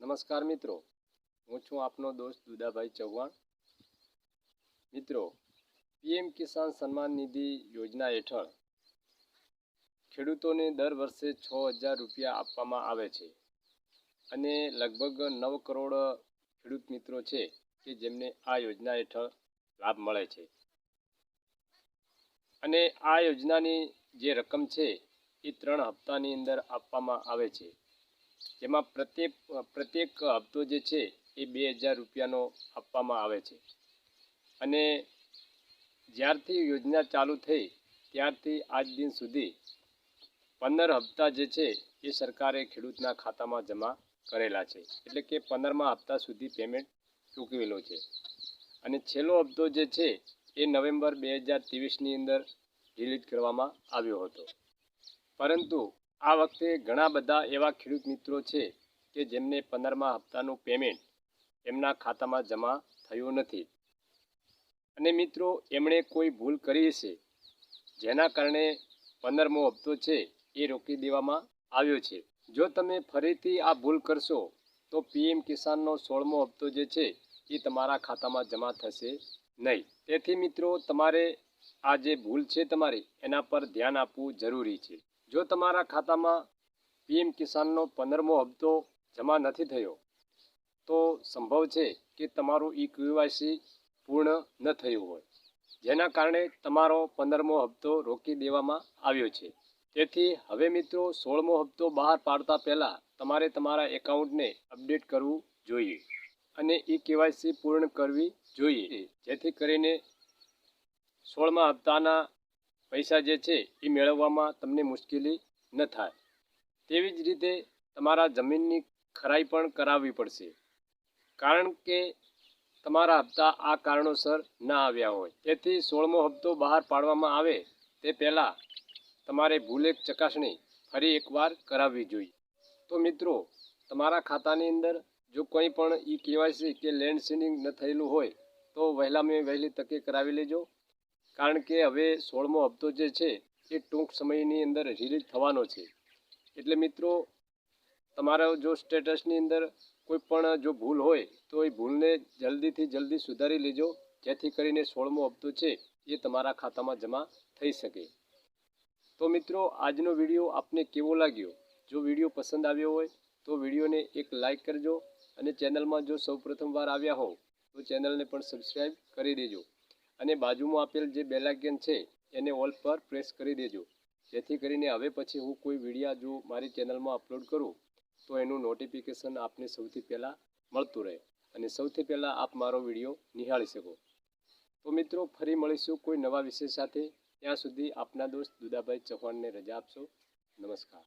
નમસ્કાર મિત્રો. હું છું આપનો દોસ્ત દુદાભાઈ ચૌહાણ. મિત્રો, પીએમ કિસાન સન્માન નિધિ યોજના હેઠળ ખેડૂતોને દર વર્ષે છ હજાર રૂપિયા આપવામાં આવે છે અને લગભગ નવ કરોડ ખેડૂત મિત્રો છે કે જેમને આ યોજના હેઠળ લાભ મળે છે. અને આ યોજનાની જે રકમ છે એ ત્રણ હપ્તાની અંદર આપવામાં આવે છે. જેમાં પ્રત્યેક પ્રત્યેક હપ્તો જે છે એ બે હજાર રૂપિયાનો આપવામાં આવે છે. અને જ્યારથી યોજના ચાલુ થઈ, ત્યારથી આજ દિન સુધી પંદર હપ્તા જે છે એ સરકારે ખેડૂતના ખાતામાં જમા કરેલા છે. એટલે કે પંદરમા હપ્તા સુધી પેમેન્ટ ચૂકવેલો છે. અને છેલ્લો હપ્તો જે છે એ નવેમ્બર બે હજાર ત્રેવીસની અંદર રિલીઝ કરવામાં આવ્યો હતો. પરંતુ આ વખતે ઘણા બધા એવા ખેડૂત મિત્રો છે કે જેમને પંદરમા હપ્તાનું પેમેન્ટ એમના ખાતામાં જમા થયું નથી. અને મિત્રો, એમણે કોઈ ભૂલ કરી હશે જેના કારણે પંદરમો હપ્તો છે એ રોકી દેવામાં આવ્યો છે. જો તમે ફરીથી આ ભૂલ કરશો, તો પીએમ કિસાનનો સોળમો હપ્તો જે છે એ તમારા ખાતામાં જમા થશે નહીં. તેથી મિત્રો, તમારે આ જે ભૂલ છે તમારી, એના પર ધ્યાન આપવું જરૂરી છે. જો તમારા ખાતામાં પીએમ કિસાનનો પંદરમો હપ્તો જમા નથી થયો, તો સંભવ છે કે તમારું ઈ કેવાયસી પૂર્ણ ન થયું હોય. જેના કારણે તમારો પંદરમો હપ્તો રોકી દેવામાં આવ્યો છે. તેથી હવે મિત્રો સોળમો હપ્તો બહાર પાડતા પહેલાં તમારે તમારા એકાઉન્ટને અપડેટ કરવું જોઈએ અને ઈ કેવાયસી પૂર્ણ કરવી જોઈએ. જેથી કરીને સોળમા હપ્તાના પૈસા જે છે એ મેળવવામાં તમને મુશ્કેલી ન થાય. તેવી જ રીતે તમારા જમીનની ખરાઈ પણ કરાવવી પડશે. કારણ કે તમારા હપ્તા આ કારણોસર ન આવ્યા હોય. તેથી સોળમો હપ્તો બહાર પાડવામાં આવે તે પહેલાં તમારે ભૂલેક ચકાસણી ફરી એકવાર કરાવવી જોઈએ. તો મિત્રો, તમારા ખાતાની અંદર જો કોઈ પણ ઈ કેવાયસી કે લેન્ડ સીડિંગ ન થયેલું હોય, તો વહેલા મેં વહેલી તકે કરાવી લેજો. કારણ કે હવે સોળમો હપ્તો જે છે, એ ટૂંક સમયની અંદર રિલીઝ થવાનો છે. એટલે મિત્રો, તમારા જો સ્ટેટસની અંદર કોઈ પણ જો ભૂલ હોય, તો એ ભૂલને જલ્દીથી જલ્દી સુધારી લેજો, જેથી કરીને સોળમો હપ્તો છે, એ તમારા ખાતામાં જમા થઈ શકે. તો મિત્રો, આજનો વીડિયો આપને કેવો લાગ્યો? જો વીડિયો પસંદ આવ્યો હોય, તો વિડીયોને એક લાઇક કરજો અને ચેનલમાં જો સૌ પ્રથમવાર આવ્યા હોવ, તો ચેનલને પણ સબસ્ક્રાઈબ કરી દેજો. અને બાજુમાં આપેલ જે બેલાઇકન છે, એને ઓલ પર પ્રેસ કરી દેજો. જેથી કરીને હવે પછી હું કોઈ વિડીયા જો મારી ચેનલમાં અપલોડ કરું, તો એનું નોટિફિકેશન આપને સૌથી પહેલાં મળતું રહે. અને સૌથી પહેલાં આપ મારો વીડિયો નિહાળી શકો. તો મિત્રો, ફરી મળીશું કોઈ નવા વિષય સાથે. ત્યાં સુધી આપના દોસ્ત દુદાભાઈ ચૌહાણને રજા આપશો. નમસ્કાર.